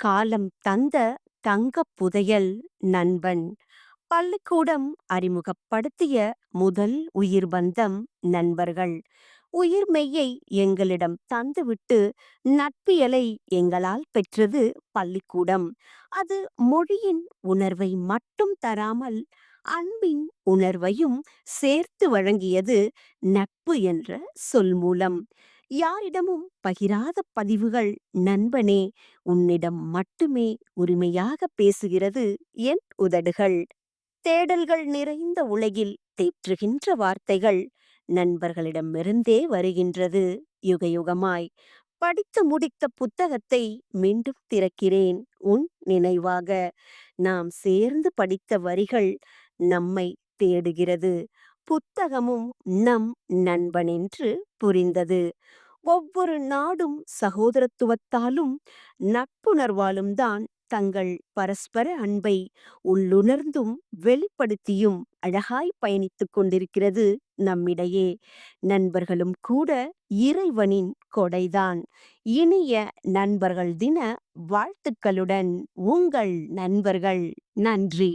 காலம் தந்த தங்கப் புதையல் நண்பன். பள்ளிக்கூடம் அறிமுகப்படுத்திய முதல் உயிர் பந்தம் நண்பர்கள். உயிர் மெய்யை எங்களிடம் தந்துவிட்டு நட்பியலை எங்களால் பெற்றது பள்ளிக்கூடம். அது மொழியின் உணர்வை மட்டும் தராமல் அன்பின் உணர்வையும் சேர்த்து வழங்கியது நட்பு என்ற சொல் மூலம். யாரிடமும் பகிராத பதிவுகள் நண்பனே உன்னிடம் மட்டுமே உரிமையாகப் பேசுகிறது என் உதடுகள். தேடல்கள் நிறைந்த உலகில் தேற்றுகின்ற வார்த்தைகள் நண்பர்களிடமிருந்தே வருகின்றது யுகயுகமாய். படித்து முடித்த புத்தகத்தை மீண்டும் திறக்கிறேன் உன் நினைவாக. நாம் சேர்ந்து படித்த வரிகள் நம்மை தேடுகிறது. புத்தகமும் நம் நண்பனென்று புரிந்தது. ஒவ்வொரு நாடும் சகோதரத்துவத்தாலும் நட்புணர்வாலும்தான் தங்கள் பரஸ்பர அன்பை உள்ளுணர்ந்தும் வெளிப்படுத்தியும் அழகாய்ப் பயணித்துக் கொண்டிருக்கிறது நம்மிடையே. நண்பர்களும் கூட இறைவனின் கொடைதான். இனிய நண்பர்கள் தின வாழ்த்துக்களுடன் உங்கள் நண்பர்கள். நன்றி.